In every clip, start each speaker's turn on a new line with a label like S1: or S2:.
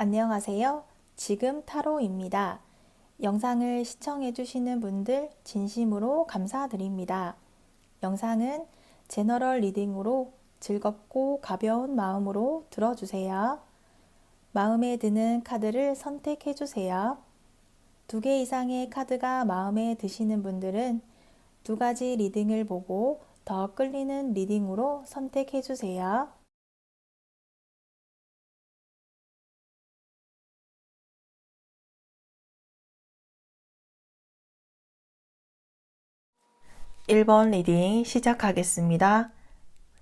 S1: 안녕하세요. 지금 타로입니다. 영상을 시청해주시는 분들 진심으로 감사드립니다. 영상은 제너럴 리딩으로 즐겁고 가벼운 마음으로 들어주세요. 마음에 드는 카드를 선택해주세요. 두 개 이상의 카드가 마음에 드시는 분들은 두 가지 리딩을 보고 더 끌리는 리딩으로 선택해주세요. 일번 리딩 시작하겠습니다.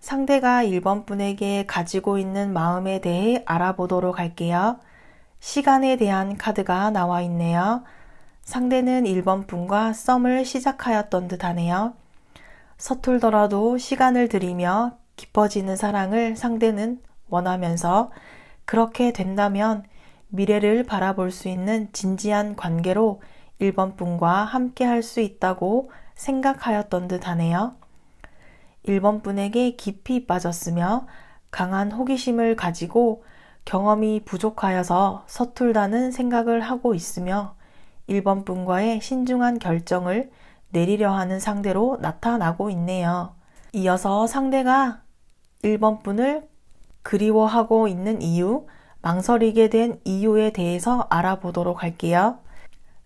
S1: 상대가 1번 분에게 가지고 있는 마음에 대해 알아보도록 할게요. 시간에 대한 카드가 나와 있네요. 상대는 1번 분과 썸을 시작하였던 듯 하네요. 서툴더라도 시간을 들이며 깊어지는 사랑을 상대는 원하면서 그렇게 된다면 미래를 바라볼 수 있는 진지한 관계로 1번 분과 함께 할 수 있다고 생각하였던 듯 하네요. 1번 분에게 깊이 빠졌으며 강한 호기심을 가지고 경험이 부족하여서 서툴다는 생각을 하고 있으며 1번 분과의 신중한 결정을 내리려 하는 상대로 나타나고 있네요. 이어서 상대가 1번 분을 그리워하고 있는 이유, 망설이게 된 이유에 대해서 알아보도록 할게요.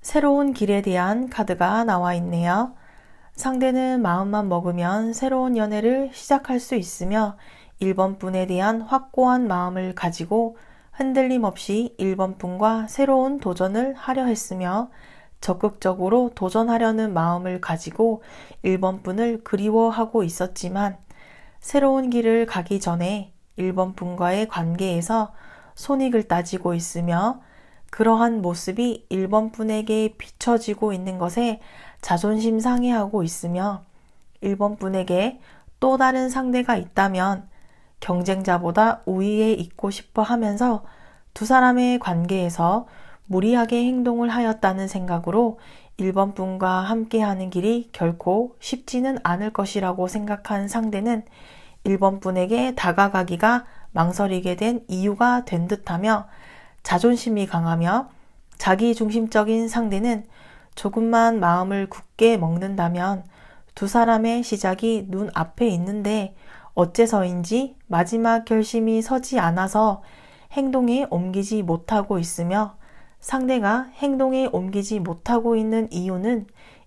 S1: 새로운 길에 대한 카드가 나와 있네요. 상대는 마음만 먹으면 새로운 연애를 시작할 수 있으며 1번 분에 대한 확고한 마음을 가지고 흔들림 없이 1번 분과 새로운 도전을 하려 했으며 적극적으로 도전하려는 마음을 가지고 1번 분을 그리워하고 있었지만 새로운 길을 가기 전에 1번 분과의 관계에서 손익을 따지고 있으며 그러한 모습이 1번 분에게 비춰지고 있는 것에 자존심 상해하고 있으며 1번 분에게 또 다른 상대가 있다면 경쟁자보다 우위에 있고 싶어 하면서 두 사람의 관계에서 무리하게 행동을 하였다는 생각으로 1번 분과 함께하는 길이 결코 쉽지는 않을 것이라고 생각한 상대는 1번 분에게 다가가기가 망설이게 된 이유가 된 듯하며 자존심이 강하며 자기 중심적인 상대는 조금만 마음을 굳게 먹는다면 두 사람의 시작이 눈 앞에 있는데 어째서인지 마지막 결심이 서지 않아서 행동에 옮기지 못하고 있으며 상대가 행동에 옮기지 못하고 있는 이유는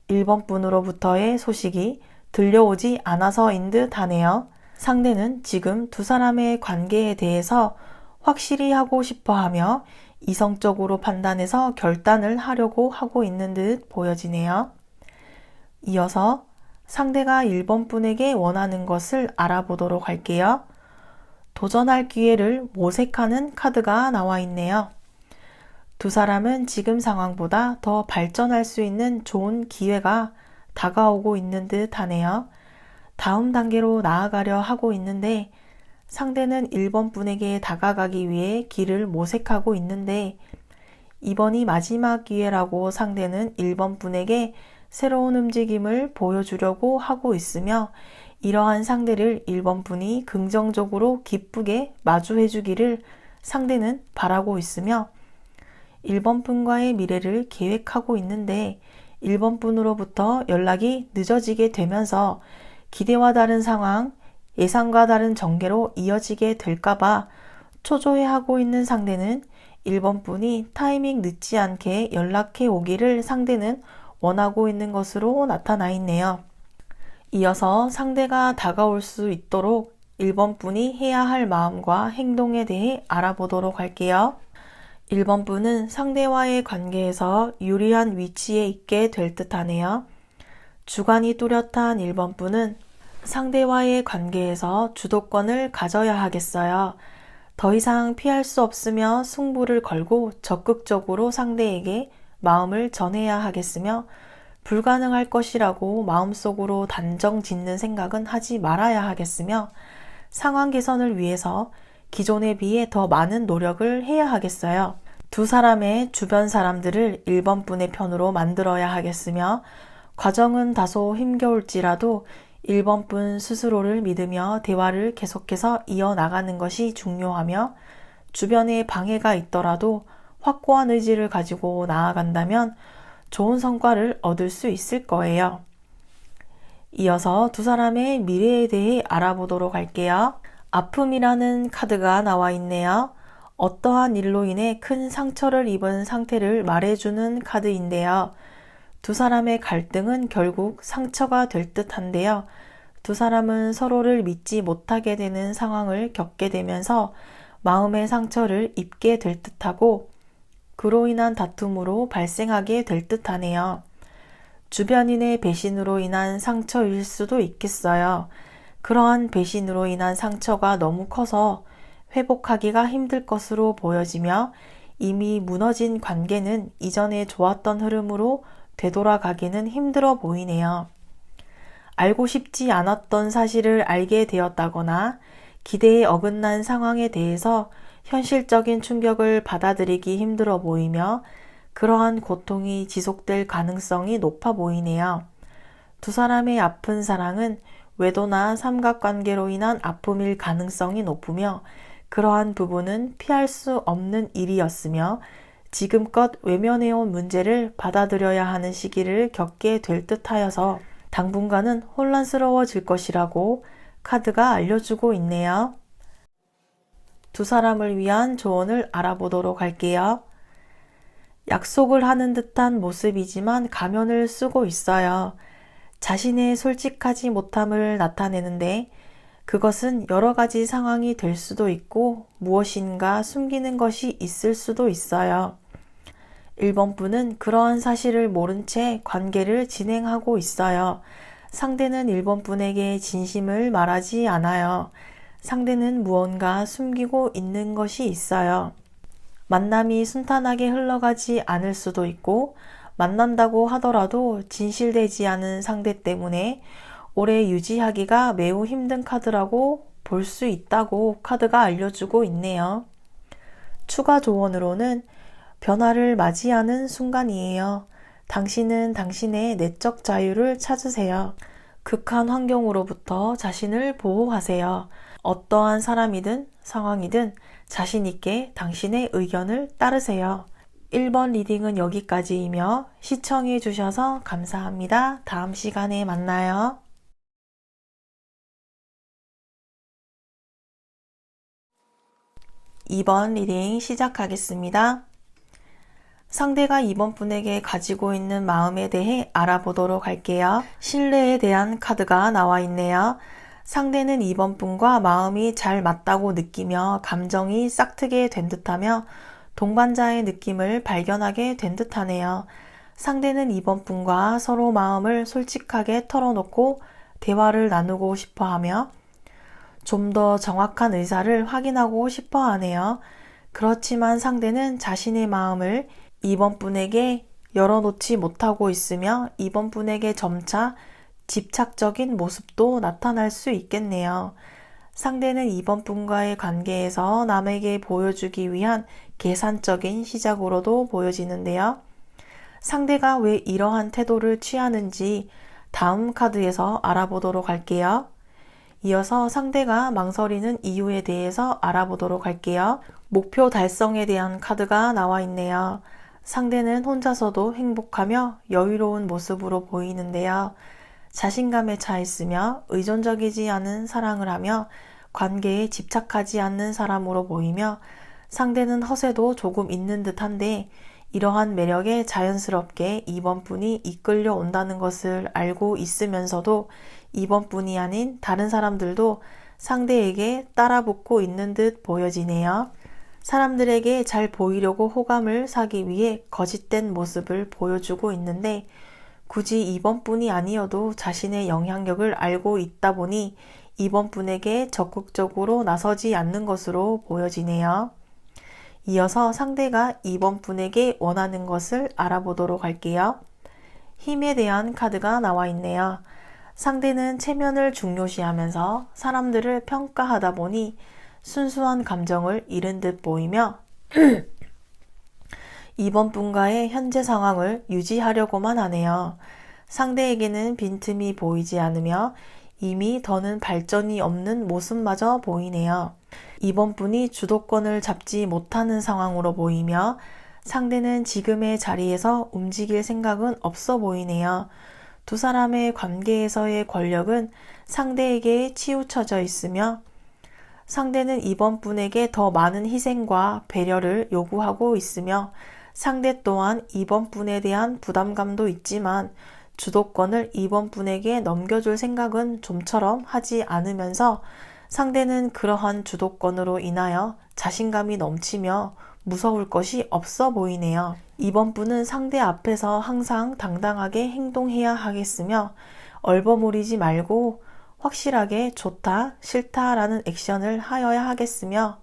S1: 1번 분으로부터의 소식이 들려오지 않아서인 듯 하네요. 상대는 지금 두 사람의 관계에 대해서 확실히 하고 싶어 하며 이성적으로 판단해서 결단을 하려고 하고 있는 듯 보여지네요. 이어서 상대가 1번 분에게 원하는 것을 알아보도록 할게요. 도전할 기회를 모색하는 카드가 나와 있네요. 두 사람은 지금 상황보다 더 발전할 수 있는 좋은 기회가 다가오고 있는 듯 하네요. 다음 단계로 나아가려 하고 있는데 상대는 1번 분에게 다가가기 위해 길을 모색하고 있는데 이번이 마지막 기회라고 상대는 1번 분에게 새로운 움직임을 보여주려고 하고 있으며 이러한 상대를 1번 분이 긍정적으로 기쁘게 마주해 주기를 상대는 바라고 있으며 1번 분과의 미래를 계획하고 있는데 1번 분으로부터 연락이 늦어지게 되면서 기대와 다른 상황, 예상과 다른 전개로 이어지게 될까봐 초조해하고 있는 상대는 1번 분이 타이밍 늦지 않게 연락해 오기를 상대는 원하고 있는 것으로 나타나 있네요. 이어서 상대가 다가올 수 있도록 1번 분이 해야 할 마음과 행동에 대해 알아보도록 할게요. 1번 분은 상대와의 관계에서 유리한 위치에 있게 될 듯 하네요. 주관이 뚜렷한 1번 분은 상대와의 관계에서 주도권을 가져야 하겠어요. 더 이상 피할 수 없으며 승부를 걸고 적극적으로 상대에게 마음을 전해야 하겠으며 불가능할 것이라고 마음속으로 단정 짓는 생각은 하지 말아야 하겠으며 상황 개선을 위해서 기존에 비해 더 많은 노력을 해야 하겠어요. 두 사람의 주변 사람들을 1번 분의 편으로 만들어야 하겠으며 과정은 다소 힘겨울지라도 1번 분 스스로를 믿으며 대화를 계속해서 이어나가는 것이 중요하며 주변에 방해가 있더라도 확고한 의지를 가지고 나아간다면 좋은 성과를 얻을 수 있을 거예요. 이어서 두 사람의 미래에 대해 알아보도록 할게요. 아픔이라는 카드가 나와 있네요. 어떠한 일로 인해 큰 상처를 입은 상태를 말해주는 카드인데요. 두 사람의 갈등은 결국 상처가 될 듯한데요. 두 사람은 서로를 믿지 못하게 되는 상황을 겪게 되면서 마음의 상처를 입게 될 듯하고 그로 인한 다툼으로 발생하게 될 듯하네요. 주변인의 배신으로 인한 상처일 수도 있겠어요. 그러한 배신으로 인한 상처가 너무 커서 회복하기가 힘들 것으로 보여지며 이미 무너진 관계는 이전에 좋았던 흐름으로 되돌아가기는 힘들어 보이네요. 알고 싶지 않았던 사실을 알게 되었다거나 기대에 어긋난 상황에 대해서 현실적인 충격을 받아들이기 힘들어 보이며 그러한 고통이 지속될 가능성이 높아 보이네요. 두 사람의 아픈 사랑은 외도나 삼각관계로 인한 아픔일 가능성이 높으며 그러한 부분은 피할 수 없는 일이었으며 지금껏 외면해온 문제를 받아들여야 하는 시기를 겪게 될 듯하여서 당분간은 혼란스러워질 것이라고 카드가 알려주고 있네요. 두 사람을 위한 조언을 알아보도록 할게요. 약속을 하는 듯한 모습이지만 가면을 쓰고 있어요. 자신의 솔직하지 못함을 나타내는데 그것은 여러 가지 상황이 될 수도 있고 무엇인가 숨기는 것이 있을 수도 있어요. 1번 분은 그러한 사실을 모른 채 관계를 진행하고 있어요. 상대는 1번 분에게 진심을 말하지 않아요. 상대는 무언가 숨기고 있는 것이 있어요. 만남이 순탄하게 흘러가지 않을 수도 있고, 만난다고 하더라도 진실되지 않은 상대 때문에 오래 유지하기가 매우 힘든 카드라고 볼 수 있다고 카드가 알려주고 있네요. 추가 조언으로는 변화를 맞이하는 순간이에요. 당신은 당신의 내적 자유를 찾으세요. 극한 환경으로부터 자신을 보호하세요. 어떠한 사람이든 상황이든 자신있게 당신의 의견을 따르세요. 1번 리딩은 여기까지이며 시청해 주셔서 감사합니다. 다음 시간에 만나요. (2번) 리딩 시작하겠습니다. 상대가 이번 분에게 가지고 있는 마음에 대해 알아보도록 할게요. 신뢰에 대한 카드가 나와 있네요. 상대는 이번 분과 마음이 잘 맞다고 느끼며 감정이 싹트게 된 듯하며 동반자의 느낌을 발견하게 된 듯하네요. 상대는 이번 분과 서로 마음을 솔직하게 털어놓고 대화를 나누고 싶어 하며 좀 더 정확한 의사를 확인하고 싶어 하네요. 그렇지만 상대는 자신의 마음을 이번 분에게 열어놓지 못하고 있으며 이번 분에게 점차 집착적인 모습도 나타날 수 있겠네요. 상대는 이번 분과의 관계에서 남에게 보여주기 위한 계산적인 시작으로도 보여지는데요. 상대가 왜 이러한 태도를 취하는지 다음 카드에서 알아보도록 할게요. 이어서 상대가 망설이는 이유에 대해서 알아보도록 할게요. 목표 달성에 대한 카드가 나와 있네요. 상대는 혼자서도 행복하며 여유로운 모습으로 보이는데요. 자신감에 차 있으며 의존적이지 않은 사랑을 하며 관계에 집착하지 않는 사람으로 보이며 상대는 허세도 조금 있는 듯한데 이러한 매력에 자연스럽게 이번 분이 이끌려 온다는 것을 알고 있으면서도 이번 분이 아닌 다른 사람들도 상대에게 따라붙고 있는 듯 보여지네요. 사람들에게 잘 보이려고 호감을 사기 위해 거짓된 모습을 보여주고 있는데 굳이 이번 분이 아니어도 자신의 영향력을 알고 있다 보니 이번 분에게 적극적으로 나서지 않는 것으로 보여지네요. 이어서 상대가 이번 분에게 원하는 것을 알아보도록 할게요. 힘에 대한 카드가 나와 있네요. 상대는 체면을 중요시하면서 사람들을 평가하다 보니 순수한 감정을 잃은 듯 보이며 이번 분과의 현재 상황을 유지하려고만 하네요. 상대에게는 빈틈이 보이지 않으며 이미 더는 발전이 없는 모습마저 보이네요. 이번 분이 주도권을 잡지 못하는 상황으로 보이며 상대는 지금의 자리에서 움직일 생각은 없어 보이네요. 두 사람의 관계에서의 권력은 상대에게 치우쳐져 있으며 상대는 이번 분에게 더 많은 희생과 배려를 요구하고 있으며 상대 또한 이번 분에 대한 부담감도 있지만 주도권을 이번 분에게 넘겨줄 생각은 좀처럼 하지 않으면서 상대는 그러한 주도권으로 인하여 자신감이 넘치며 무서울 것이 없어 보이네요. 이번 분은 상대 앞에서 항상 당당하게 행동해야 하겠으며 얼버무리지 말고 확실하게 좋다, 싫다라는 액션을 하여야 하겠으며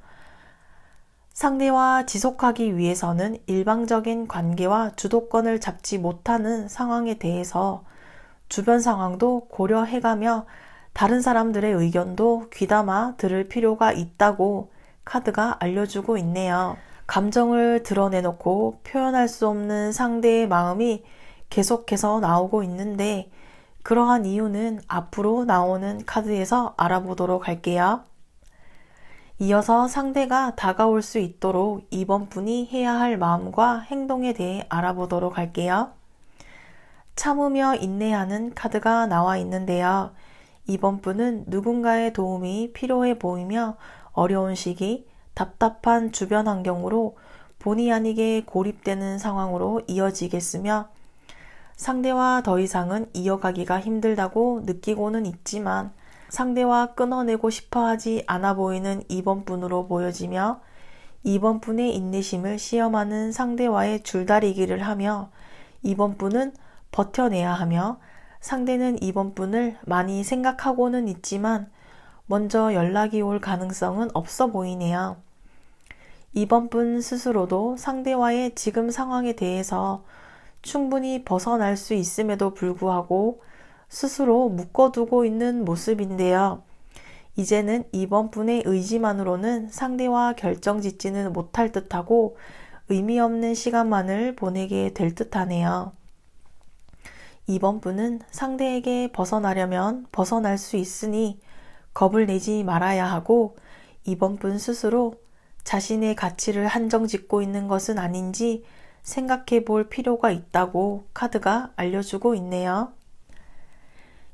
S1: 상대와 지속하기 위해서는 일방적인 관계와 주도권을 잡지 못하는 상황에 대해서 주변 상황도 고려해가며 다른 사람들의 의견도 귀담아 들을 필요가 있다고 카드가 알려주고 있네요. 감정을 드러내놓고 표현할 수 없는 상대의 마음이 계속해서 나오고 있는데 그러한 이유는 앞으로 나오는 카드에서 알아보도록 할게요. 이어서 상대가 다가올 수 있도록 이번 분이 해야 할 마음과 행동에 대해 알아보도록 할게요. 참으며 인내하는 카드가 나와 있는데요. 이번 분은 누군가의 도움이 필요해 보이며 어려운 시기, 답답한 주변 환경으로 본의 아니게 고립되는 상황으로 이어지겠으며 상대와 더 이상은 이어가기가 힘들다고 느끼고는 있지만 상대와 끊어내고 싶어 하지 않아 보이는 이번 분으로 보여지며 이번 분의 인내심을 시험하는 상대와의 줄다리기를 하며 이번 분은 버텨내야 하며 상대는 이번 분을 많이 생각하고는 있지만 먼저 연락이 올 가능성은 없어 보이네요. 이번 분 스스로도 상대와의 지금 상황에 대해서 충분히 벗어날 수 있음에도 불구하고 스스로 묶어두고 있는 모습인데요. 이제는 이번 분의 의지만으로는 상대와 결정 짓지는 못할 듯하고 의미 없는 시간만을 보내게 될 듯하네요. 이번 분은 상대에게 벗어나려면 벗어날 수 있으니 겁을 내지 말아야 하고 이번 분 스스로 자신의 가치를 한정 짓고 있는 것은 아닌지 생각해 볼 필요가 있다고 카드가 알려주고 있네요.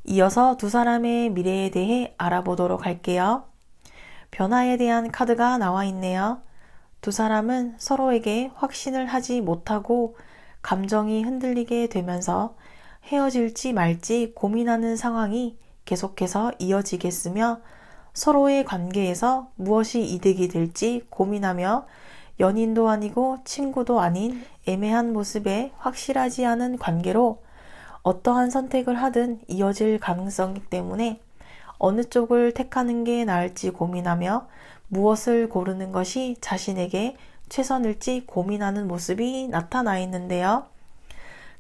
S1: 이어서 두 사람의 미래에 대해 알아보도록 할게요. 변화에 대한 카드가 나와 있네요. 두 사람은 서로에게 확신을 하지 못하고 감정이 흔들리게 되면서 헤어질지 말지 고민하는 상황이 계속해서 이어지겠으며 서로의 관계에서 무엇이 이득이 될지 고민하며 연인도 아니고 친구도 아닌 애매한 모습에 확실하지 않은 관계로 어떠한 선택을 하든 이어질 가능성이기 때문에 어느 쪽을 택하는 게 나을지 고민하며 무엇을 고르는 것이 자신에게 최선일지 고민하는 모습이 나타나 있는데요.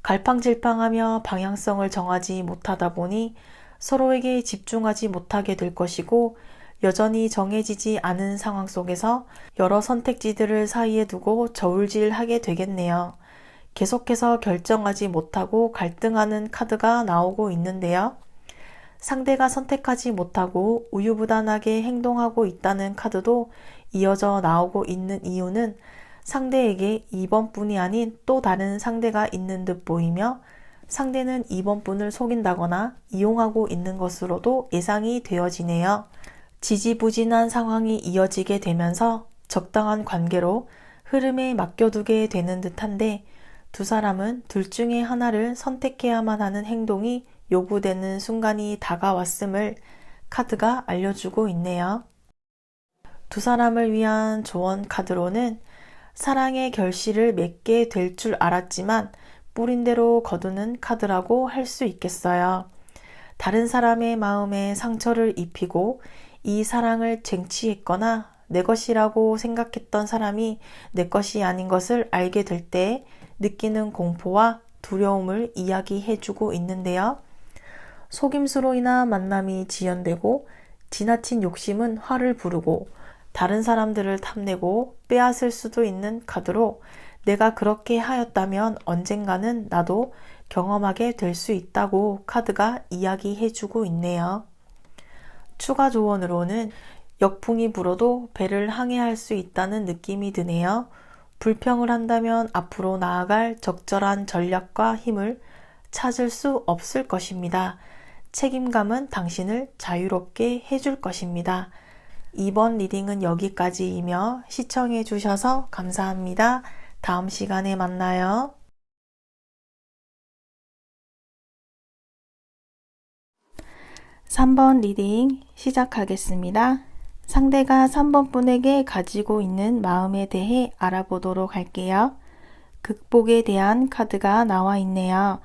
S1: 갈팡질팡하며 방향성을 정하지 못하다 보니 서로에게 집중하지 못하게 될 것이고 여전히 정해지지 않은 상황 속에서 여러 선택지들을 사이에 두고 저울질하게 되겠네요. 계속해서 결정하지 못하고 갈등하는 카드가 나오고 있는데요. 상대가 선택하지 못하고 우유부단하게 행동하고 있다는 카드도 이어져 나오고 있는 이유는 상대에게 2번뿐이 아닌 또 다른 상대가 있는 듯 보이며 상대는 2번뿐을 속인다거나 이용하고 있는 것으로도 예상이 되어지네요. 지지부진한 상황이 이어지게 되면서 적당한 관계로 흐름에 맡겨두게 되는 듯한데 두 사람은 둘 중에 하나를 선택해야만 하는 행동이 요구되는 순간이 다가왔음을 카드가 알려주고 있네요. 두 사람을 위한 조언 카드로는 사랑의 결실을 맺게 될 줄 알았지만 뿌린 대로 거두는 카드라고 할 수 있겠어요. 다른 사람의 마음에 상처를 입히고 이 사랑을 쟁취했거나 내 것이라고 생각했던 사람이 내 것이 아닌 것을 알게 될 때 느끼는 공포와 두려움을 이야기해주고 있는데요. 속임수로 인한 만남이 지연되고 지나친 욕심은 화를 부르고 다른 사람들을 탐내고 빼앗을 수도 있는 카드로 내가 그렇게 하였다면 언젠가는 나도 경험하게 될 수 있다고 카드가 이야기해주고 있네요. 추가 조언으로는 역풍이 불어도 배를 항해할 수 있다는 느낌이 드네요. 불평을 한다면 앞으로 나아갈 적절한 전략과 힘을 찾을 수 없을 것입니다. 책임감은 당신을 자유롭게 해줄 것입니다. 이번 리딩은 여기까지이며 시청해 주셔서 감사합니다. 다음 시간에 만나요. (3번) 리딩 시작하겠습니다. 상대가 3번 분에게 가지고 있는 마음에 대해 알아보도록 할게요. 극복에 대한 카드가 나와 있네요.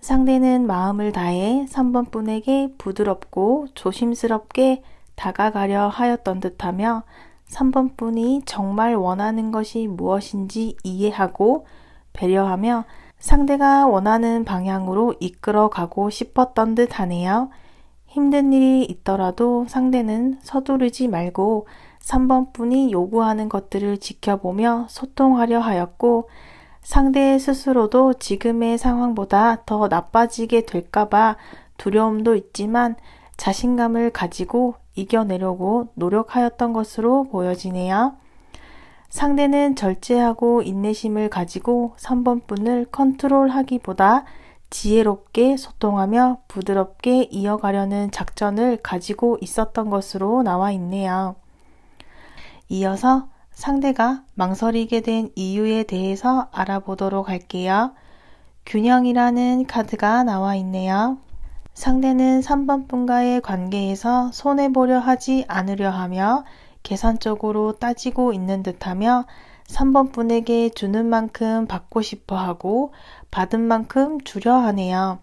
S1: 상대는 마음을 다해 3번 분에게 부드럽고 조심스럽게 다가가려 하였던 듯하며 3번 분이 정말 원하는 것이 무엇인지 이해하고 배려하며 상대가 원하는 방향으로 이끌어 가고 싶었던 듯 하네요. 힘든 일이 있더라도 상대는 서두르지 말고 3번 분이 요구하는 것들을 지켜보며 소통하려 하였고 상대 스스로도 지금의 상황보다 더 나빠지게 될까봐 두려움도 있지만 자신감을 가지고 이겨내려고 노력하였던 것으로 보여지네요. 상대는 절제하고 인내심을 가지고 3번 분을 컨트롤하기보다 지혜롭게 소통하며 부드럽게 이어가려는 작전을 가지고 있었던 것으로 나와 있네요. 이어서 상대가 망설이게 된 이유에 대해서 알아보도록 할게요. 균형이라는 카드가 나와 있네요. 상대는 3번 분과의 관계에서 손해보려 하지 않으려 하며 계산적으로 따지고 있는 듯하며 3번 분에게 주는 만큼 받고 싶어 하고 받은 만큼 주려 하네요.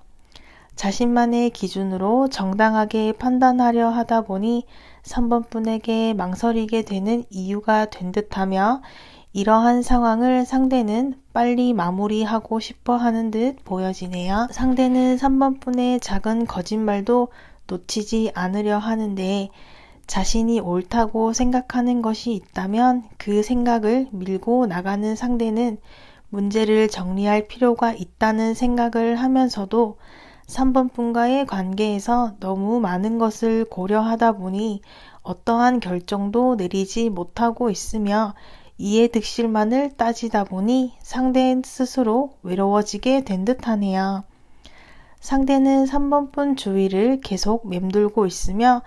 S1: 자신만의 기준으로 정당하게 판단하려 하다 보니 3번 분에게 망설이게 되는 이유가 된 듯하며 이러한 상황을 상대는 빨리 마무리하고 싶어 하는 듯 보여지네요. 상대는 3번 분의 작은 거짓말도 놓치지 않으려 하는데 자신이 옳다고 생각하는 것이 있다면 그 생각을 밀고 나가는 상대는 문제를 정리할 필요가 있다는 생각을 하면서도 3번 분과의 관계에서 너무 많은 것을 고려하다 보니 어떠한 결정도 내리지 못하고 있으며 이해 득실만을 따지다 보니 상대 스스로 외로워지게 된 듯하네요. 상대는 3번 분 주위를 계속 맴돌고 있으며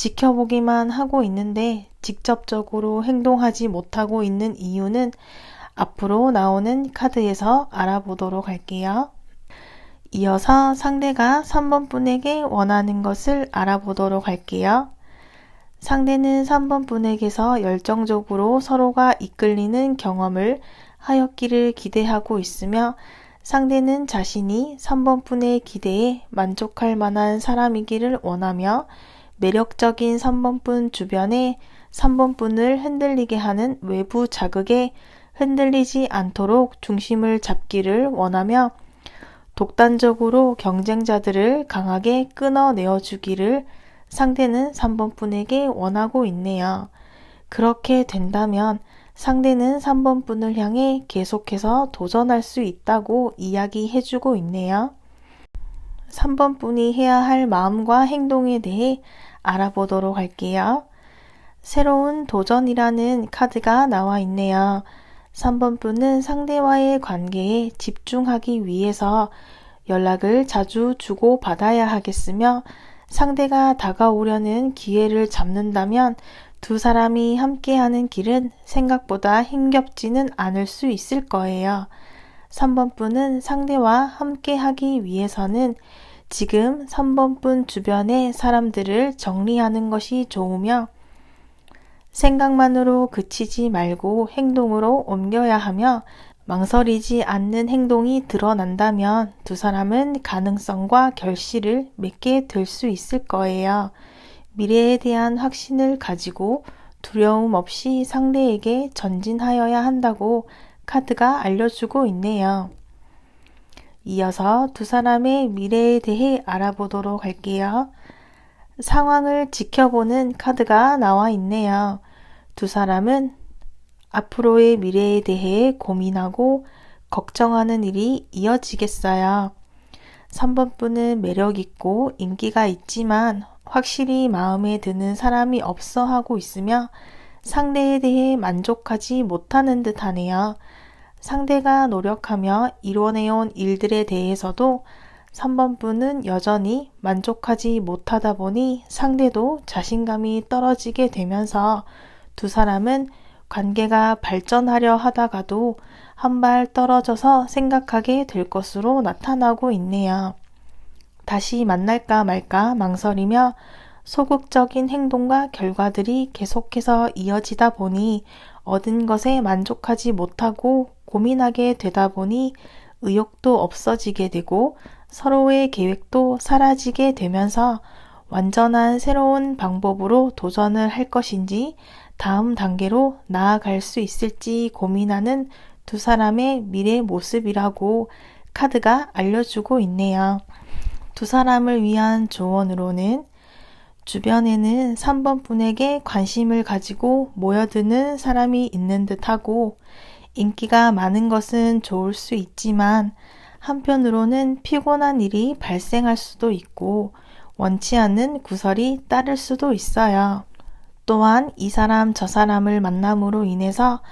S1: 지켜보기만 하고 있는데 직접적으로 행동하지 못하고 있는 이유는 앞으로 나오는 카드에서 알아보도록 할게요. 이어서 상대가 3번 분에게 원하는 것을 알아보도록 할게요. 상대는 3번 분에게서 열정적으로 서로가 이끌리는 경험을 하였기를 기대하고 있으며 상대는 자신이 3번 분의 기대에 만족할 만한 사람이기를 원하며 매력적인 3번 분 주변에 3번 분을 흔들리게 하는 외부 자극에 흔들리지 않도록 중심을 잡기를 원하며 독단적으로 경쟁자들을 강하게 끊어내어 주기를 상대는 3번 분에게 원하고 있네요. 그렇게 된다면 상대는 3번 분을 향해 계속해서 도전할 수 있다고 이야기해 주고 있네요. 3번 분이 해야 할 마음과 행동에 대해 알아보도록 할게요. 새로운 도전이라는 카드가 나와 있네요. 3번 분은 상대와의 관계에 집중하기 위해서 연락을 자주 주고 받아야 하겠으며 상대가 다가오려는 기회를 잡는다면 두 사람이 함께하는 길은 생각보다 힘겹지는 않을 수 있을 거예요. 3번 분은 상대와 함께하기 위해서는 지금 3번 분 주변의 사람들을 정리하는 것이 좋으며 생각만으로 그치지 말고 행동으로 옮겨야 하며 망설이지 않는 행동이 드러난다면 두 사람은 가능성과 결실을 맺게 될 수 있을 거예요. 미래에 대한 확신을 가지고 두려움 없이 상대에게 전진하여야 한다고 카드가 알려주고 있네요. 이어서 두 사람의 미래에 대해 알아보도록 할게요. 상황을 지켜보는 카드가 나와 있네요. 두 사람은 앞으로의 미래에 대해 고민하고 걱정하는 일이 이어지겠어요. 3번 분은 매력있고 인기가 있지만 확실히 마음에 드는 사람이 없어 하고 있으며 상대에 대해 만족하지 못하는 듯 하네요. 상대가 노력하며 이뤄내온 일들에 대해서도 3번 분은 여전히 만족하지 못하다 보니 상대도 자신감이 떨어지게 되면서 두 사람은 관계가 발전하려 하다가도 한 발 떨어져서 생각하게 될 것으로 나타나고 있네요. 다시 만날까 말까 망설이며 소극적인 행동과 결과들이 계속해서 이어지다 보니 얻은 것에 만족하지 못하고 고민하게 되다 보니 의욕도 없어지게 되고 서로의 계획도 사라지게 되면서 완전한 새로운 방법으로 도전을 할 것인지 다음 단계로 나아갈 수 있을지 고민하는 두 사람의 미래 모습이라고 카드가 알려주고 있네요. 두 사람을 위한 조언으로는 주변에는 3번 분에게 관심을 가지고 모여드는 사람이 있는 듯하고 인기가 많은 것은 좋을 수 있지만 한편으로는 피곤한 일이 발생할 수도 있고 원치 않는 구설이 따를 수도 있어요. 또한 이 사람 저 사람을 만남으로 인해서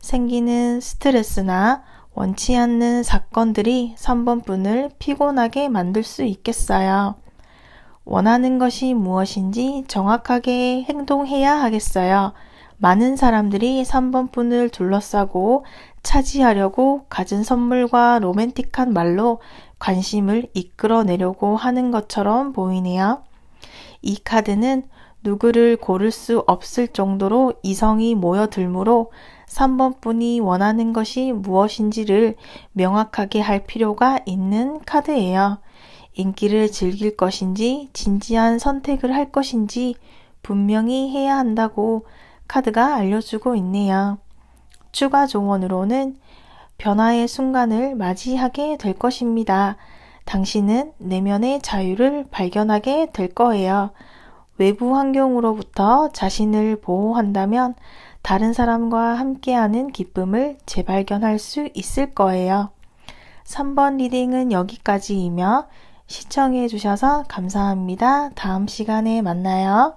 S1: 생기는 스트레스나 원치 않는 사건들이 3번 분을 피곤하게 만들 수 있겠어요. 원하는 것이 무엇인지 정확하게 행동해야 하겠어요. 많은 사람들이 3번 분을 둘러싸고 차지하려고 가진 선물과 로맨틱한 말로 관심을 이끌어내려고 하는 것처럼 보이네요. 이 카드는 누구를 고를 수 없을 정도로 이성이 모여들므로 3번 분이 원하는 것이 무엇인지를 명확하게 할 필요가 있는 카드예요. 인기를 즐길 것인지 진지한 선택을 할 것인지 분명히 해야 한다고 카드가 알려주고 있네요. 추가 조언으로는 변화의 순간을 맞이하게 될 것입니다. 당신은 내면의 자유를 발견하게 될 거예요. 외부 환경으로부터 자신을 보호한다면 다른 사람과 함께하는 기쁨을 재발견할 수 있을 거예요. 3번 리딩은 여기까지이며 시청해 주셔서 감사합니다. 다음 시간에 만나요.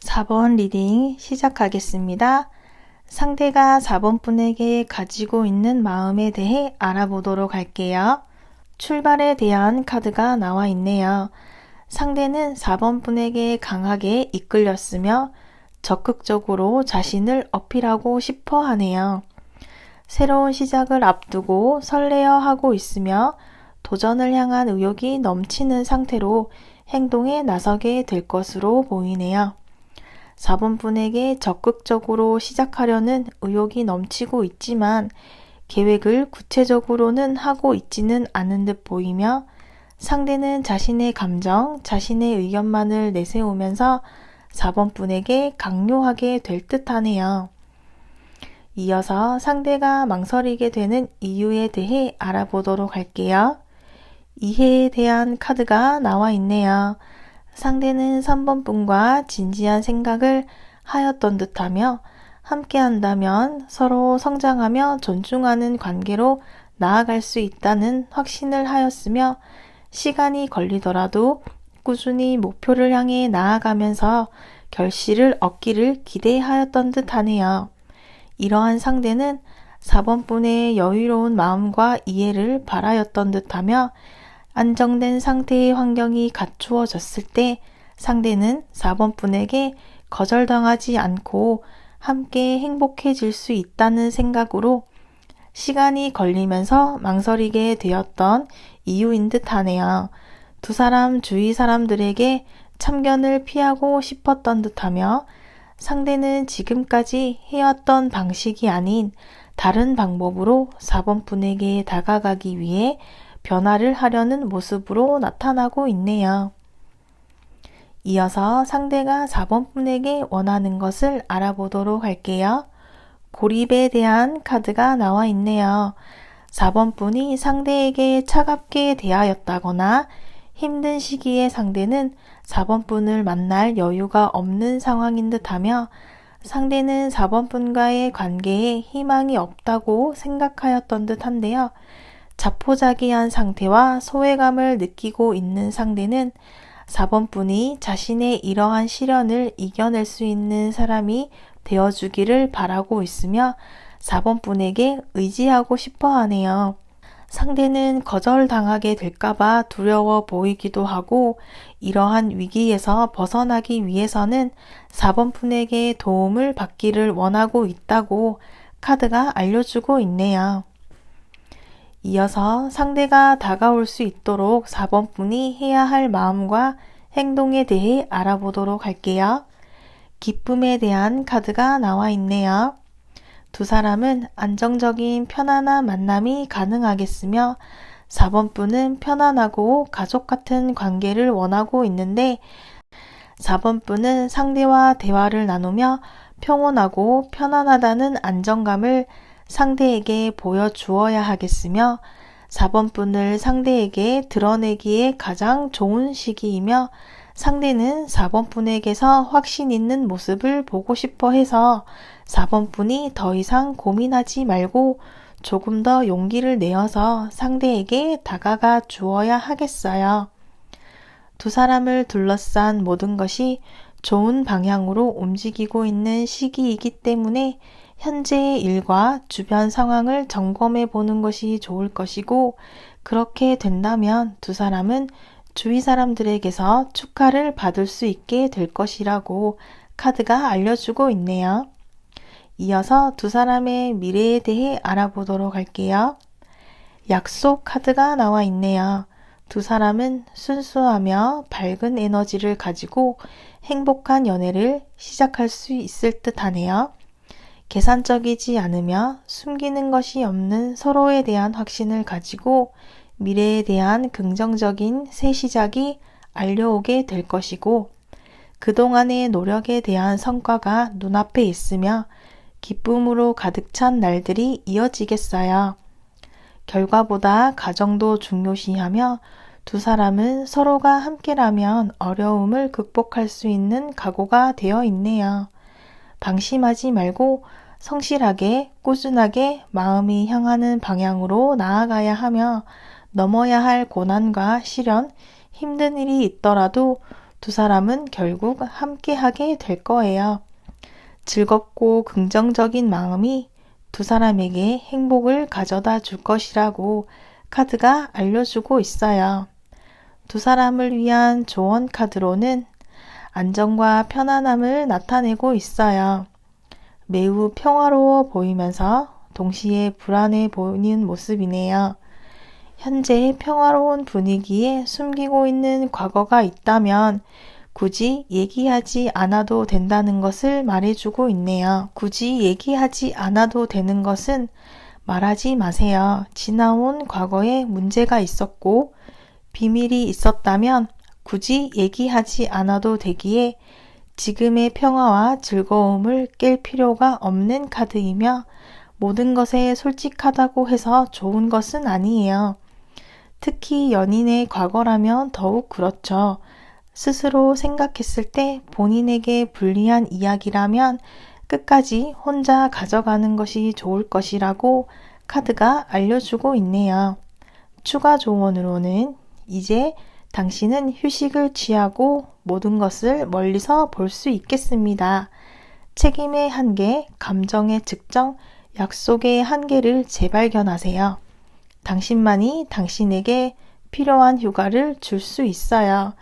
S1: 4번 리딩 시작하겠습니다. 상대가 4번 분에게 가지고 있는 마음에 대해 알아보도록 할게요. 출발에 대한 카드가 나와 있네요. 상대는 4번 분에게 강하게 이끌렸으며 적극적으로 자신을 어필하고 싶어 하네요. 새로운 시작을 앞두고 설레어 하고 있으며 도전을 향한 의욕이 넘치는 상태로 행동에 나서게 될 것으로 보이네요. 4번 분에게 적극적으로 시작하려는 의욕이 넘치고 있지만 계획을 구체적으로는 하고 있지는 않은 듯 보이며 상대는 자신의 감정, 자신의 의견만을 내세우면서 4번 분에게 강요하게 될 듯 하네요. 이어서 상대가 망설이게 되는 이유에 대해 알아보도록 할게요. 이해에 대한 카드가 나와 있네요. 상대는 3번 분과 진지한 생각을 하였던 듯 하며 함께 한다면 서로 성장하며 존중하는 관계로 나아갈 수 있다는 확신을 하였으며 시간이 걸리더라도 꾸준히 목표를 향해 나아가면서 결실을 얻기를 기대하였던 듯 하네요. 이러한 상대는 4번 분의 여유로운 마음과 이해를 바라였던 듯 하며 안정된 상태의 환경이 갖추어졌을 때 상대는 4번 분에게 거절당하지 않고 함께 행복해질 수 있다는 생각으로 시간이 걸리면서 망설이게 되었던 이유인 듯 하네요. 두 사람 주위 사람들에게 참견을 피하고 싶었던 듯 하며 상대는 지금까지 해왔던 방식이 아닌 다른 방법으로 4번 분에게 다가가기 위해 변화를 하려는 모습으로 나타나고 있네요. 이어서 상대가 4번 분에게 원하는 것을 알아보도록 할게요. 고립에 대한 카드가 나와 있네요. 4번 분이 상대에게 차갑게 대하였다거나 힘든 시기에 상대는 4번 분을 만날 여유가 없는 상황인 듯 하며 상대는 4번 분과의 관계에 희망이 없다고 생각하였던 듯 한데요. 자포자기한 상태와 소외감을 느끼고 있는 상대는 4번 분이 자신의 이러한 시련을 이겨낼 수 있는 사람이 되어주기를 바라고 있으며 4번 분에게 의지하고 싶어 하네요. 상대는 거절당하게 될까봐 두려워 보이기도 하고 이러한 위기에서 벗어나기 위해서는 4번 분에게 도움을 받기를 원하고 있다고 카드가 알려주고 있네요. 이어서 상대가 다가올 수 있도록 4번 분이 해야 할 마음과 행동에 대해 알아보도록 할게요. 기쁨에 대한 카드가 나와 있네요. 두 사람은 안정적인 편안한 만남이 가능하겠으며 4번 분은 편안하고 가족 같은 관계를 원하고 있는데 4번 분은 상대와 대화를 나누며 평온하고 편안하다는 안정감을 상대에게 보여주어야 하겠으며 4번 분을 상대에게 드러내기에 가장 좋은 시기이며 상대는 4번 분에게서 확신 있는 모습을 보고 싶어 해서 4번 분이 더 이상 고민하지 말고 조금 더 용기를 내어서 상대에게 다가가 주어야 하겠어요. 두 사람을 둘러싼 모든 것이 좋은 방향으로 움직이고 있는 시기이기 때문에 현재의 일과 주변 상황을 점검해 보는 것이 좋을 것이고, 그렇게 된다면 두 사람은 주위 사람들에게서 축하를 받을 수 있게 될 것이라고 카드가 알려주고 있네요. 이어서 두 사람의 미래에 대해 알아보도록 할게요. 약속 카드가 나와 있네요. 두 사람은 순수하며 밝은 에너지를 가지고 행복한 연애를 시작할 수 있을 듯 하네요. 계산적이지 않으며 숨기는 것이 없는 서로에 대한 확신을 가지고 미래에 대한 긍정적인 새 시작이 알려오게 될 것이고 그동안의 노력에 대한 성과가 눈앞에 있으며 기쁨으로 가득 찬 날들이 이어지겠어요. 결과보다 가정도 중요시하며 두 사람은 서로가 함께라면 어려움을 극복할 수 있는 각오가 되어 있네요. 방심하지 말고 성실하게 꾸준하게 마음이 향하는 방향으로 나아가야 하며 넘어야 할 고난과 시련, 힘든 일이 있더라도 두 사람은 결국 함께하게 될 거예요. 즐겁고 긍정적인 마음이 두 사람에게 행복을 가져다 줄 것이라고 카드가 알려주고 있어요. 두 사람을 위한 조언 카드로는 안정과 편안함을 나타내고 있어요. 매우 평화로워 보이면서 동시에 불안해 보이는 모습이네요. 현재 평화로운 분위기에 숨기고 있는 과거가 있다면 굳이 얘기하지 않아도 된다는 것을 말해주고 있네요. 굳이 얘기하지 않아도 되는 것은 말하지 마세요. 지나온 과거에 문제가 있었고 비밀이 있었다면 굳이 얘기하지 않아도 되기에 지금의 평화와 즐거움을 깰 필요가 없는 카드이며 모든 것에 솔직하다고 해서 좋은 것은 아니에요. 특히 연인의 과거라면 더욱 그렇죠. 스스로 생각했을 때 본인에게 불리한 이야기라면 끝까지 혼자 가져가는 것이 좋을 것이라고 카드가 알려주고 있네요. 추가 조언으로는 이제 당신은 휴식을 취하고 모든 것을 멀리서 볼 수 있겠습니다. 책임의 한계, 감정의 측정, 약속의 한계를 재발견하세요. 당신만이 당신에게 필요한 휴가를 줄 수 있어요.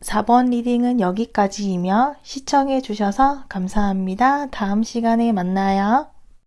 S1: 4번 리딩은 여기까지이며 시청해 주셔서 감사합니다. 다음 시간에 만나요.